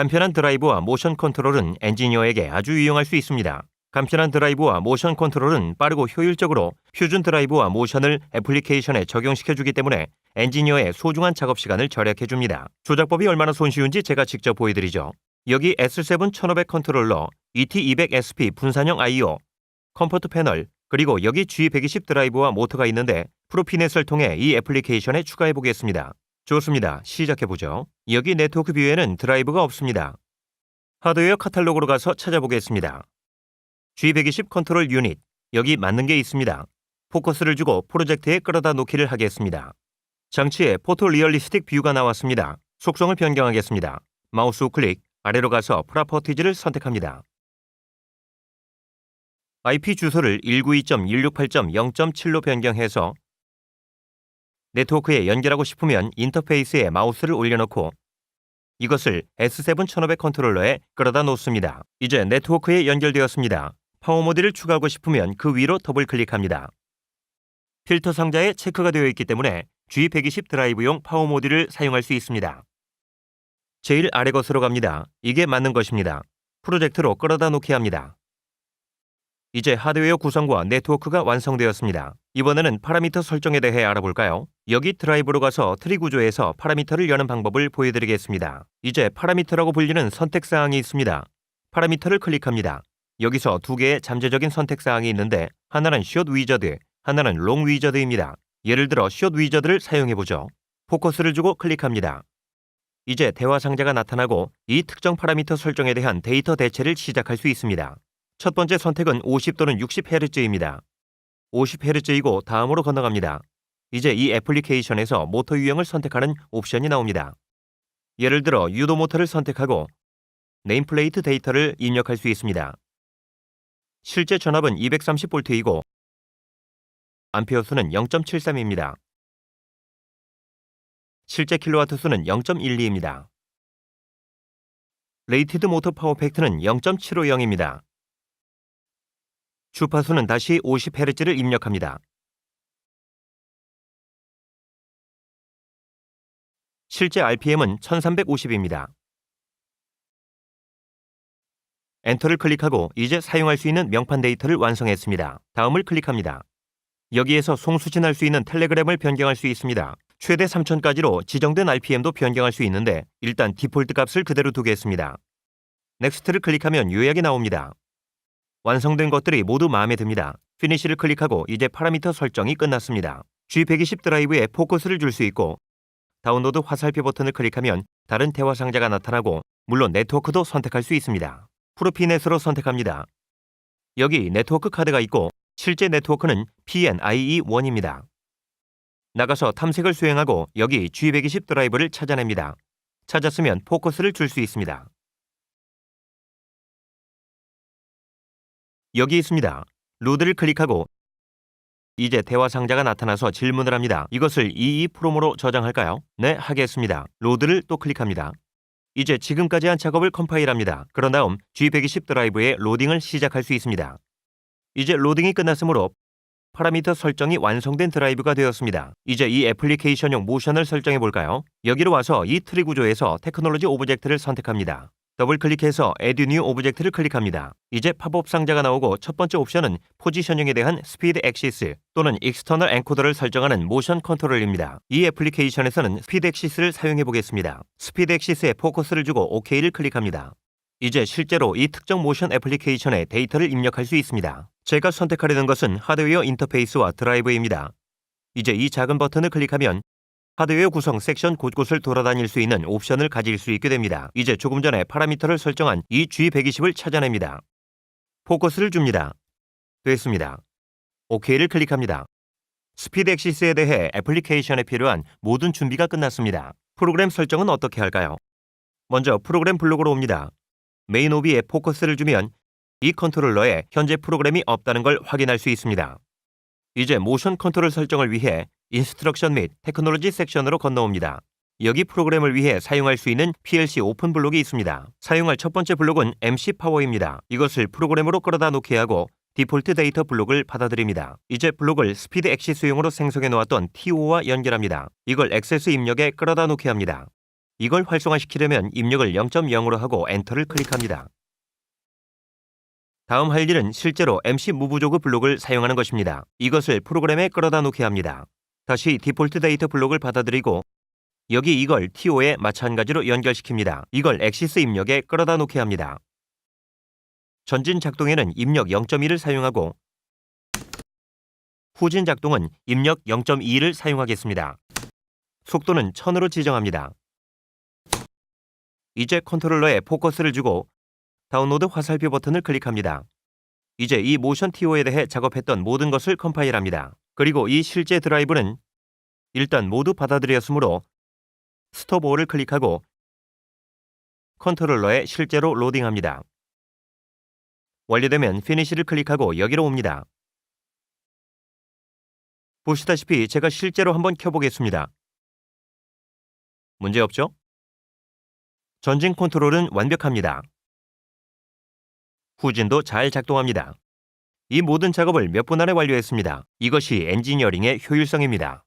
간편한 드라이브와 모션 컨트롤은 엔지니어에게 아주 유용할 수 있습니다. 간편한 드라이브와 모션 컨트롤은 빠르고 효율적으로 퓨전 드라이브와 모션을 애플리케이션에 적용시켜 주기 때문에 엔지니어의 소중한 작업 시간을 절약해 줍니다. 조작법이 얼마나 손쉬운지 제가 직접 보여드리죠. 여기 S7 1500 컨트롤러, ET200SP 분산형 I/O, 컴포트 패널, 그리고 여기 G120 드라이브와 모터가 있는데 프로피넷을 통해 이 애플리케이션에 추가해 보겠습니다. 좋습니다. 시작해 보죠. 여기 네트워크 뷰에는 드라이브가 없습니다. 하드웨어 카탈로그로 가서 찾아보겠습니다. G120 컨트롤 유닛, 여기 맞는 게 있습니다. 포커스를 주고 프로젝트에 끌어다 놓기를 하겠습니다. 장치에 포토 리얼리스틱 뷰가 나왔습니다. 속성을 변경하겠습니다. 마우스 우클릭, 아래로 가서 프라퍼티즈를 선택합니다. IP 주소를 192.168.0.7로 변경해서 네트워크에 연결하고 싶으면 인터페이스에 마우스를 올려놓고 이것을 S7 1500 컨트롤러에 끌어다 놓습니다. 이제 네트워크에 연결되었습니다. 파워 모드를 추가하고 싶으면 그 위로 더블 클릭합니다. 필터 상자에 체크가 되어 있기 때문에 G120 드라이브용 파워 모드를 사용할 수 있습니다. 제일 아래 것으로 갑니다. 이게 맞는 것입니다. 프로젝트로 끌어다 놓게 합니다. 이제 하드웨어 구성과 네트워크가 완성되었습니다. 이번에는 파라미터 설정에 대해 알아볼까요? 여기 드라이브로 가서 트리 구조에서 파라미터를 여는 방법을 보여드리겠습니다. 이제 파라미터라고 불리는 선택사항이 있습니다. 파라미터를 클릭합니다. 여기서 두 개의 잠재적인 선택사항이 있는데 하나는 숏 위저드, 하나는 롱 위저드입니다. 예를 들어 숏 위저드를 사용해보죠. 포커스를 주고 클릭합니다. 이제 대화 상자가 나타나고 이 특정 파라미터 설정에 대한 데이터 대체를 시작할 수 있습니다. 첫 번째 선택은 50 또는 60Hz입니다. 50Hz이고 다음으로 건너갑니다. 이제 이 애플리케이션에서 모터 유형을 선택하는 옵션이 나옵니다. 예를 들어 유도 모터를 선택하고 네임플레이트 데이터를 입력할 수 있습니다. 실제 전압은 230V이고 암페어 수는 0.73입니다. 실제 킬로와트 수는 0.12입니다. 레이티드 모터 파워 팩트는 0.750입니다. 주파수는 다시 50Hz를 입력합니다. 실제 RPM은 1350입니다. 엔터를 클릭하고 이제 사용할 수 있는 명판 데이터를 완성했습니다. 다음을 클릭합니다. 여기에서 송수진할 수 있는 텔레그램을 변경할 수 있습니다. 최대 3000까지로 지정된 RPM도 변경할 수 있는데 일단 디폴트 값을 그대로 두겠습니다. 넥스트를 클릭하면 요약이 나옵니다. 완성된 것들이 모두 마음에 듭니다. 피니시를 클릭하고 이제 파라미터 설정이 끝났습니다. G120 드라이브에 포커스를 줄 수 있고 다운로드 화살표 버튼을 클릭하면 다른 대화 상자가 나타나고 물론 네트워크도 선택할 수 있습니다. 프로피넷으로 선택합니다. 여기 네트워크 카드가 있고 실제 네트워크는 PNIE1입니다. 나가서 탐색을 수행하고 여기 G120 드라이브를 찾아냅니다. 찾았으면 포커스를 줄 수 있습니다. 여기 있습니다. 로드를 클릭하고 이제 대화 상자가 나타나서 질문을 합니다. 이것을 EE 프로모로 저장할까요? 네, 하겠습니다. 로드를 또 클릭합니다. 이제 지금까지 한 작업을 컴파일합니다. 그런 다음 G120 드라이브의 로딩을 시작할 수 있습니다. 이제 로딩이 끝났으므로 파라미터 설정이 완성된 드라이브가 되었습니다. 이제 이 애플리케이션용 모션을 설정해 볼까요? 여기로 와서 이 트리 구조에서 테크놀로지 오브젝트를 선택합니다. 더블 클릭해서 Add New 오브젝트를 클릭합니다. 이제 팝업 상자가 나오고 첫 번째 옵션은 포지셔닝에 대한 스피드 엑시스 또는 익스터널 엔코더를 설정하는 모션 컨트롤입니다. 이 애플리케이션에서는 스피드 엑시스를 사용해 보겠습니다. 스피드 엑시스에 포커스를 주고 OK를 클릭합니다. 이제 실제로 이 특정 모션 애플리케이션에 데이터를 입력할 수 있습니다. 제가 선택하려는 것은 하드웨어 인터페이스와 드라이브입니다. 이제 이 작은 버튼을 클릭하면 하드웨어 구성 섹션 곳곳을 돌아다닐 수 있는 옵션을 가질 수 있게 됩니다. 이제 조금 전에 파라미터를 설정한 이 G120을 찾아냅니다. 포커스를 줍니다. 됐습니다. OK를 클릭합니다. 스피드 엑시스에 대해 애플리케이션에 필요한 모든 준비가 끝났습니다. 프로그램 설정은 어떻게 할까요? 먼저 프로그램 블록으로 옵니다. 메인 오비에 포커스를 주면 이 컨트롤러에 현재 프로그램이 없다는 걸 확인할 수 있습니다. 이제 모션 컨트롤 설정을 위해 인스트럭션 및 테크놀로지 섹션으로 건너옵니다. 여기 프로그램을 위해 사용할 수 있는 PLC 오픈 블록이 있습니다. 사용할 첫 번째 블록은 MC 파워입니다. 이것을 프로그램으로 끌어다 놓게 하고 디폴트 데이터 블록을 받아들입니다. 이제 블록을 스피드 엑시스용으로 생성해 놓았던 TO와 연결합니다. 이걸 액세스 입력에 끌어다 놓게 합니다. 이걸 활성화시키려면 입력을 0.0으로 하고 엔터를 클릭합니다. 다음 할 일은 실제로 MC 무브조그 블록을 사용하는 것입니다. 이것을 프로그램에 끌어다 놓게 합니다. 다시 디폴트 데이터 블록을 받아들이고 여기 이걸 TO에 마찬가지로 연결시킵니다. 이걸 엑시스 입력에 끌어다 놓게 합니다. 전진 작동에는 입력 0.1을 사용하고 후진 작동은 입력 0.2를 사용하겠습니다. 속도는 1000으로 지정합니다. 이제 컨트롤러에 포커스를 주고 다운로드 화살표 버튼을 클릭합니다. 이제 이 모션 TO에 대해 작업했던 모든 것을 컴파일합니다. 그리고 이 실제 드라이브는 일단 모두 받아들였으므로 스톱5를 클릭하고 컨트롤러에 실제로 로딩합니다. 완료되면 피니시를 클릭하고 여기로 옵니다. 보시다시피 제가 실제로 한번 켜보겠습니다. 문제 없죠? 전진 컨트롤은 완벽합니다. 후진도 잘 작동합니다. 이 모든 작업을 몇 분 안에 완료했습니다. 이것이 엔지니어링의 효율성입니다.